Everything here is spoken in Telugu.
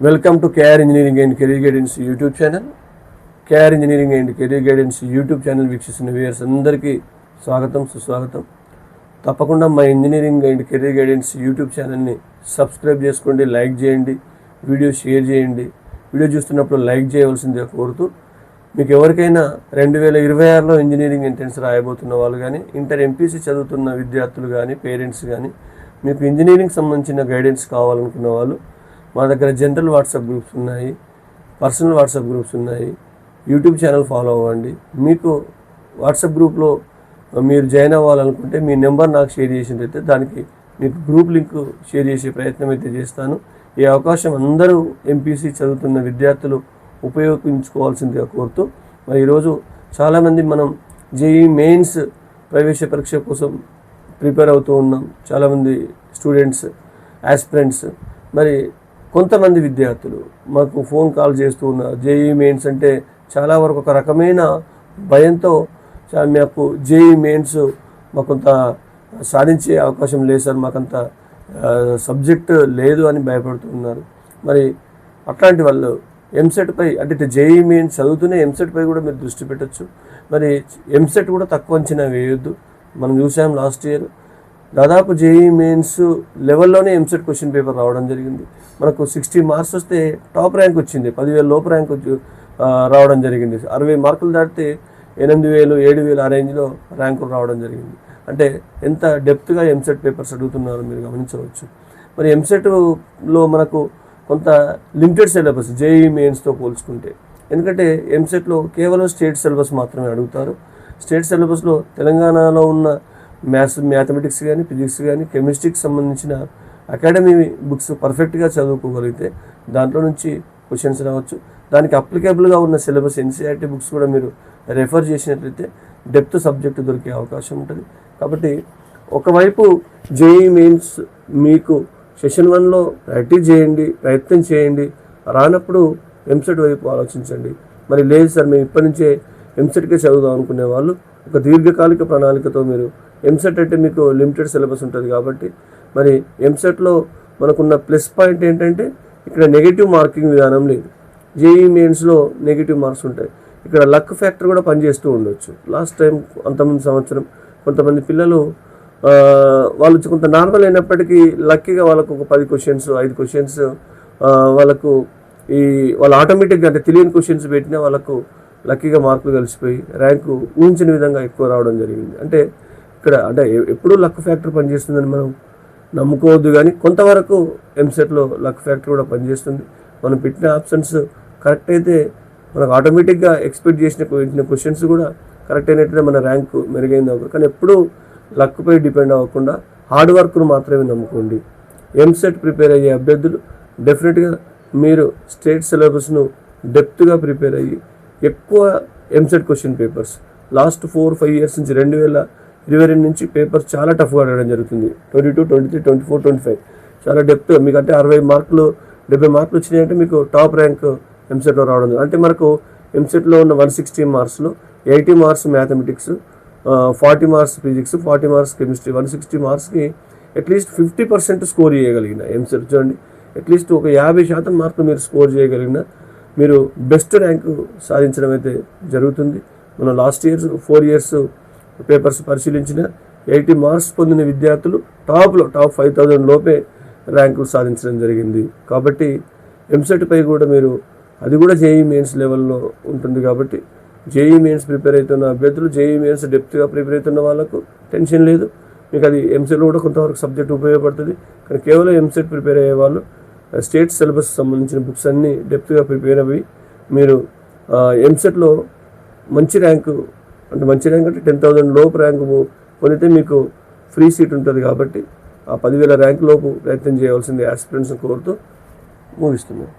Welcome to KR engineering and career guidance YouTube channel KR engineering and career guidance YouTube channel వీక్షిస్తున్న వ్యూయర్స్ అందరికీ స్వాగతం సుస్వాగతం. తప్పకుండా మా engineering and career guidance YouTube ఛానల్ని సబ్స్క్రైబ్ చేసుకోండి లైక్ చేయండి వీడియో షేర్ చేయండి. వీడియో చూస్తున్నప్పుడు లైక్ చేయవలసిందిగా కోరుతూ మీకు ఎవరికైనా రెండు వేల ఇరవై ఆరులో ఇంజనీరింగ్ ఎంట్రన్స్ రాయబోతున్న వాళ్ళు కానీ ఇంటర్ ఎంపీసీ చదువుతున్న విద్యార్థులు కానీ పేరెంట్స్ కానీ మీకు ఇంజనీరింగ్ సంబంధించిన గైడెన్స్ కావాలనుకున్న వాళ్ళు మా దగ్గర జనరల్ వాట్సాప్ గ్రూప్స్ ఉన్నాయి పర్సనల్ వాట్సాప్ గ్రూప్స్ ఉన్నాయి. యూట్యూబ్ ఛానల్ ఫాలో అవ్వండి. మీకు వాట్సాప్ గ్రూప్లో మీరు జాయిన్ అవ్వాలనుకుంటే మీ నెంబర్ నాకు షేర్ చేసినట్టయితే దానికి మీకు గ్రూప్ లింక్ షేర్ చేసే ప్రయత్నం అయితే చేస్తాను. ఈ అవకాశం అందరూ ఎంపీసీ చదువుతున్న విద్యార్థులు ఉపయోగించుకోవాల్సిందిగా కోరుతూ మరి ఈరోజు చాలామంది మనం జేఈ మెయిన్స్ ప్రవేశ పరీక్ష కోసం ప్రిపేర్ అవుతూ ఉన్నాం. చాలామంది స్టూడెంట్స్ యాస్పిరెంట్స్ మరి కొంతమంది విద్యార్థులు మాకు ఫోన్ కాల్ చేస్తూ ఉన్నారు. జేఈ మెయిన్స్ అంటే చాలా వరకు ఒక రకమైన భయంతో చా- మాకు జేఈ మెయిన్స్ మాకు కొంత సాధించే అవకాశం లేదు సార్ మాకంత సబ్జెక్ట్ లేదు అని భయపడుతున్నారు. మరి అట్లాంటి వాళ్ళు ఎంసెట్పై అంటే జేఈ మెయిన్ చదువుతూనే ఎంసెట్పై కూడా మీరు దృష్టి పెట్టచ్చు. మరి ఎంసెట్ కూడా తక్కువ అంచనా వేయొద్దు. మనం చూసాం లాస్ట్ ఇయర్ దాదాపు జేఈ మెయిన్స్ లెవెల్లోనే ఎంసెట్ క్వశ్చన్ పేపర్ రావడం జరిగింది. మనకు సిక్స్టీ మార్క్స్ వస్తే టాప్ ర్యాంక్ వచ్చింది. పదివేల లోపు ర్యాంక్ వచ్చి రావడం జరిగింది. అరవై మార్కులు దాటితే ఎనిమిది వేలు ఏడు వేలు ఆ రేంజ్లో ర్యాంకులు రావడం జరిగింది. అంటే ఎంత డెప్త్గా ఎంసెట్ పేపర్స్ అడుగుతున్నారో మీరు గమనించవచ్చు. మరి ఎంసెట్లో మనకు కొంత లిమిటెడ్ సిలబస్ జేఈ మెయిన్స్తో పోల్చుకుంటే. ఎందుకంటే ఎంసెట్లో కేవలం స్టేట్ సిలబస్ మాత్రమే అడుగుతారు. స్టేట్ సిలబస్లో తెలంగాణలో ఉన్న మ్యాథ్స్ మ్యాథమెటిక్స్ కానీ ఫిజిక్స్ కానీ కెమిస్ట్రీకి సంబంధించిన అకాడమీ బుక్స్ పర్ఫెక్ట్గా చదువుకోగలిగితే దాంట్లో నుంచి క్వశ్చన్స్ రావచ్చు. దానికి అప్లికేబుల్గా ఉన్న సిలబస్ ఎన్సీఆర్టీ బుక్స్ కూడా మీరు రెఫర్ చేసినట్లయితే డెప్త్ సబ్జెక్ట్ దొరికే అవకాశం ఉంటుంది. కాబట్టి ఒకవైపు జేఈ మెయిన్స్ మీకు సెషన్ వన్లో ప్రాక్టీస్ చేయండి ప్రయత్నం చేయండి రానప్పుడు ఎంసెట్ వైపు ఆలోచించండి. మరి లేదు సార్ మేము ఇప్పటి నుంచే ఎంసెట్కే చదువుదాం అనుకునే వాళ్ళు ఒక దీర్ఘకాలిక ప్రణాళికతో మీరు ఎంసెట్ అంటే మీకు లిమిటెడ్ సిలబస్ ఉంటుంది కాబట్టి మరి ఎంసెట్లో మనకున్న ప్లస్ పాయింట్ ఏంటంటే ఇక్కడ నెగిటివ్ మార్కింగ్ విధానం లేదు. జేఈ మెయిన్స్లో నెగిటివ్ మార్క్స్ ఉంటాయి. ఇక్కడ లక్ ఫ్యాక్టర్ కూడా పనిచేస్తూ ఉండొచ్చు. లాస్ట్ టైం అంతమంది సంవత్సరం కొంతమంది పిల్లలు వాళ్ళు కొంత నార్మల్ అయినప్పటికీ లక్కీగా వాళ్ళకు ఒక పది క్వశ్చన్స్ ఐదు క్వశ్చన్స్ వాళ్ళకు ఈ వాళ్ళు ఆటోమేటిక్గా అంటే తెలియని క్వశ్చన్స్ పెట్టినా వాళ్ళకు లక్కీగా మార్కులు కలిసిపోయి ర్యాంకు ఊహించిన విధంగా ఎక్కువ రావడం జరిగింది. అంటే ఇక్కడ అంటే ఎప్పుడూ లక్ ఫ్యాక్టర్ పనిచేస్తుందని మనం నమ్ముకోవద్దు కానీ కొంతవరకు ఎంసెట్లో లక్ ఫ్యాక్టర్ కూడా పనిచేస్తుంది. మనం పెట్టిన ఆప్షన్స్ కరెక్ట్ అయితే మనకు ఆటోమేటిక్గా ఎక్స్పెక్ట్ చేసిన పెట్టిన క్వశ్చన్స్ కూడా కరెక్ట్ అయినట్టుగా మన ర్యాంకు మెరుగైంది అవ్వదు. కానీ ఎప్పుడూ లక్పై డిపెండ్ అవ్వకుండా హార్డ్ వర్క్ను మాత్రమే నమ్ముకోండి. ఎంసెట్ ప్రిపేర్ అయ్యే అభ్యర్థులు డెఫినెట్గా మీరు స్టేట్ సిలబస్ను డెప్త్గా ప్రిపేర్ అయ్యి ఎక్కువ EAMCET question papers last four five years నుంచి రెండు వేల ఇరవై రెండు నుంచి పేపర్స్ చాలా టఫ్గా అడగడం జరుగుతుంది. Twenty two twenty three twenty four twenty five చాలా డెప్త్. మీకు అంటే అరవై మార్కులు డెబ్బై మార్కులు వచ్చినాయంటే మీకు టాప్ ర్యాంక్ ఎంసెట్లో రావడం అంటే మనకు ఎంసెట్లో ఉన్న one sixty మార్క్స్లో eighty marks mathematics forty marks physics forty marks chemistry. One sixty మార్క్స్కి at least fifty percent score చేయగలిగిన ఎంసెట్ చూడండి. అట్లీస్ట్ ఒక యాభై శాతం మార్కులు మీరు స్కోర్ చేయగలిగిన మీరు బెస్ట్ ర్యాంకు సాధించడం అయితే జరుగుతుంది. మనం last years four years papers పరిశీలించిన ఎయిటీ మార్క్స్ పొందిన విద్యార్థులు టాప్లో టాప్ ఫైవ్ థౌజండ్ లోపే ర్యాంకులు సాధించడం జరిగింది. కాబట్టి ఎంసెట్ పై కూడా మీరు అది కూడా జేఈ మెయిన్స్ లెవెల్లో ఉంటుంది కాబట్టి జేఈ మెయిన్స్ ప్రిపేర్ అవుతున్న అభ్యర్థులు జేఈ మెయిన్స్ డెప్త్గా ప్రిపేర్ అవుతున్న వాళ్ళకు టెన్షన్ లేదు. మీకు అది ఎంసెట్లో కూడా కొంతవరకు సబ్జెక్ట్ ఉపయోగపడుతుంది. కానీ కేవలం ఎంసెట్ ప్రిపేర్ అయ్యే వాళ్ళు స్టేట్ సిలబస్ సంబంధించిన బుక్స్ అన్నీ డెప్త్గా ప్రిపేర్ అవి మీరు ఎంసెట్లో మంచి ర్యాంకు అంటే మంచి ర్యాంక్ అంటే టెన్ థౌసండ్ లోపు ర్యాంకు పొందితే మీకు ఫ్రీ సీట్ ఉంటుంది కాబట్టి ఆ పదివేల ర్యాంక్ లోపు ప్రయత్నం చేయవలసింది ఆస్పిరెంట్స్ కోరుతూ ముగిస్తున్నాను